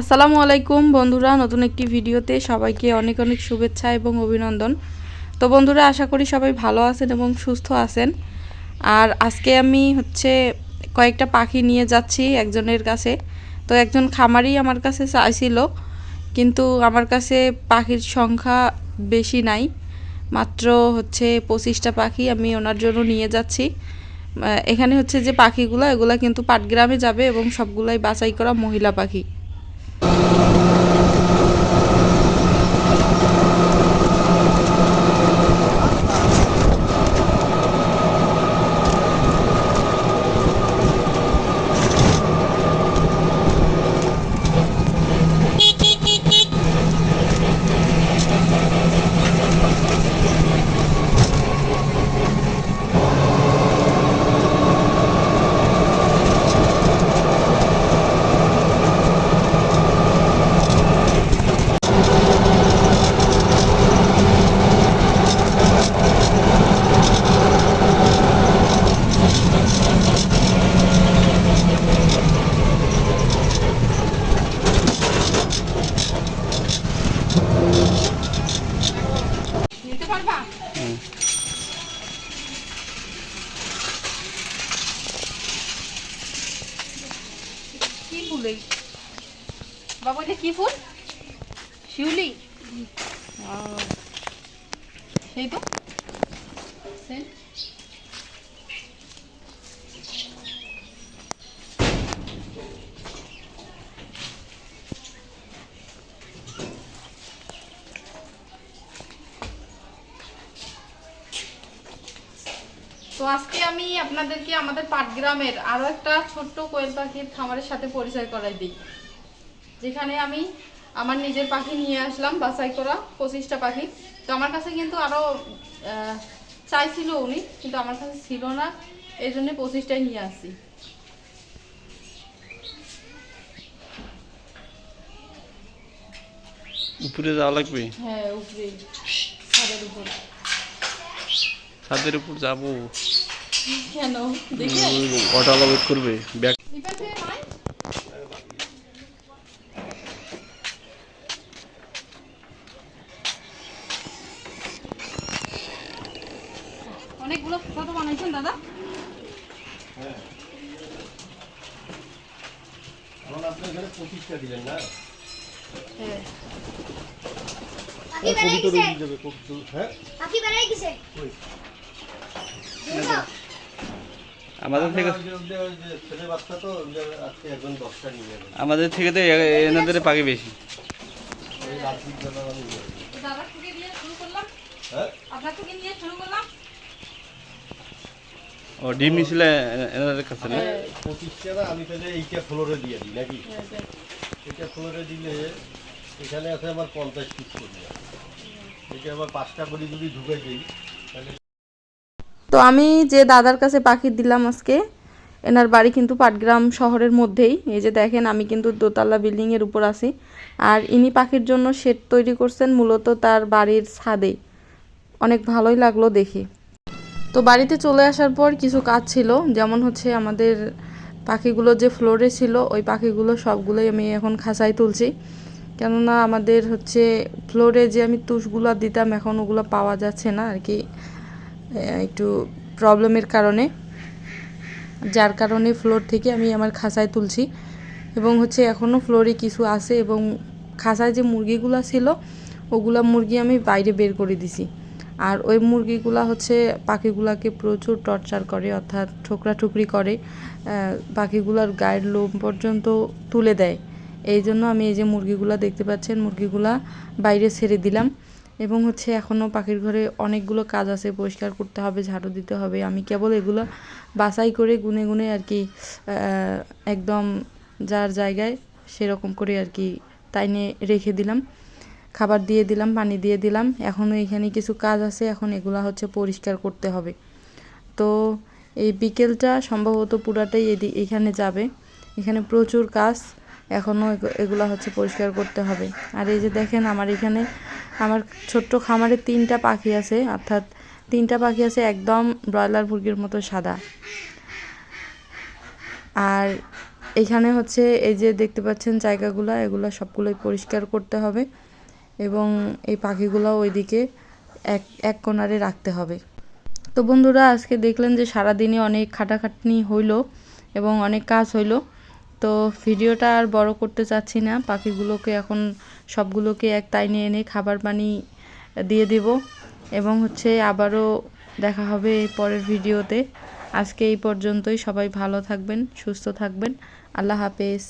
আসসালামু আলাইকুম বন্ধুরা, নতুন একটি ভিডিওতে সবাইকে অনেক অনেক শুভেচ্ছা এবং অভিনন্দন। তো বন্ধুরা, আশা করি সবাই ভালো আছেন এবং সুস্থ আছেন। আর আজকে আমি হচ্ছে কয়েকটা পাখি নিয়ে যাচ্ছি একজনের কাছে। তো একজন খামারি আমার কাছে চাইছিল, কিন্তু আমার কাছে পাখির সংখ্যা বেশি নাই। মাত্র হচ্ছে পঁচিশটা পাখি আমি ওনার জন্য নিয়ে যাচ্ছি। এখানে হচ্ছে যে পাখিগুলো, এগুলা কিন্তু পাটগ্রামে যাবে এবং সবগুলাই বাছাই করা মহিলা পাখি। Thank you. কি ফুল বাবা এটা কি ফুল? শিউলি? সেই তো। তো আজকে আমি আপনাদেরকে আমাদের পাটগ্রামের আরও একটা ছোট্ট কোয়েল পাখির খামারের সাথে পরিচয় করাই দিই। যেখানে আমি আমার নিজের পাখি নিয়ে আসলাম বাছাই করা পঁচিশটা পাখি। তো আমার কাছে কিন্তু আরও চাইছিল উনি কিন্তু আমার কাছে ছিল না এই জন্যে পঁচিশটাই নিয়ে আসি উপরে যাওয়া লাগবে? হ্যাঁ উপরে। ছাদের উপর। ছাদের উপর যাব। কেন? দেখে অটো করবে। ব্যাগ? অনেকগুলো ফটো বানাইছেন দাদা। এখন আপনি এখানে পঁচিশটা দিলেন না হ্যাঁ যাবে হ্যাঁ বেড়াই গেছে। আমাদের থেকে ছেলে আমাদের থেকে তো এনাদের পাখি বেশি। হ্যাঁ? আপনার থেকে নিয়ে শুরু করলাম? ও ডিম নিছিল এনাদের কাছে না? হ্যাঁ, পঁচিশটা না আমি তাহলে এইটা ফ্লোরে দিয়ে দিই নাকি? হ্যাঁ। এইটা ফ্লোরে দিলে এখানে আছে আমার পঞ্চাশ পিস করি এটা আবার পাঁচটা করে যদি ঢুকে দিই তাহলে তো আমি যে দাদার কাছে পাখি দিলাম আজকে, এনার বাড়ি কিন্তু পাটগ্রাম শহরের মধ্যেই। এই যে দেখেন, আমি কিন্তু দোতলা বিল্ডিংয়ের উপর আছি। আর ইনি পাখির জন্য শেড তৈরি করছেন, মূলত তার বাড়ির ছাদে। অনেক ভালোই লাগল দেখে। তো বাড়িতে চলে আসার পর কিছু কাজ ছিল, যেমন হচ্ছে আমাদের পাখিগুলো যে ফ্লোরে ছিল, ওই পাখিগুলো সবগুলোই আমি এখন খাঁচায় তুলছি। কেননা আমাদের হচ্ছে ফ্লোরে যে আমি তুষগুলো দিতাম, এখন ওগুলো পাওয়া যাচ্ছে না, আর কি। একটু প্রবলেমের কারণে। যার কারণে ফ্লোর থেকে আমি আমার খাঁচায় তুলছি। এবং হচ্ছে এখনও ফ্লোরে কিছু আছে এবং খাঁচায় যে মুরগিগুলো ছিল, ওগুলা মুরগি আমি বাইরে বের করে দিছি। আর ওই মুরগিগুলা হচ্ছে পাখিগুলাকে প্রচুর টর্চার করে, অর্থাৎ ঠোকরা ঠুকরি করে পাখিগুলার গায়ের লোম পর্যন্ত তুলে দেয়। এই জন্য আমি এই যে মুরগিগুলা দেখতে পাচ্ছেন, মুরগিগুলা বাইরে ছেড়ে দিলাম। এবং হচ্ছে এখনও পাখির ঘরে অনেকগুলো কাজ আছে, পরিষ্কার করতে হবে, ঝাড়ু দিতে হবে। আমি কেবল এগুলো বাছাই করে গুনে গুনে আর কি একদম যার জায়গায় সেরকম করে আর কি তাই নিয়ে রেখে দিলাম। খাবার দিয়ে দিলাম, পানি দিয়ে দিলাম। এখনও এখানে কিছু কাজ আছে, এখন এগুলো হচ্ছে পরিষ্কার করতে হবে। তো এই বিকেলটা সম্ভবত পুরাটাই এদি, এখানে যাবে। এখানে প্রচুর কাজ এখনও এগুলো হচ্ছে পরিষ্কার করতে হবে। আর এই যে দেখেন, আমার এখানে আমার ছোট্ট খামারে তিনটা পাখি আছে, অর্থাৎ তিনটা পাখি আছে একদম ব্রয়লার মুরগির মতো সাদা। আর এখানে হচ্ছে এই যে দেখতে পাচ্ছেন জায়গাগুলো, এগুলো সবগুলোই পরিষ্কার করতে হবে এবং এই পাখিগুলো ওইদিকে এক এক কোণারে রাখতে হবে। তো বন্ধুরা, আজকে দেখলেন যে সারাদিনে অনেক খাটাখাটনি হইল এবং অনেক কাজ হইল। তো ভিডিওটা আর বড় করতে চাচ্ছি না। পাখিগুলোকে এখন সবগুলোকে এক তাই নিয়ে এনে খাবার পানি দিয়ে দেব এবং হচ্ছে আবারও দেখা হবে পরের ভিডিওতে। আজকে এই পর্যন্তই। সবাই ভালো থাকবেন, সুস্থ থাকবেন। আল্লাহ হাফেজ।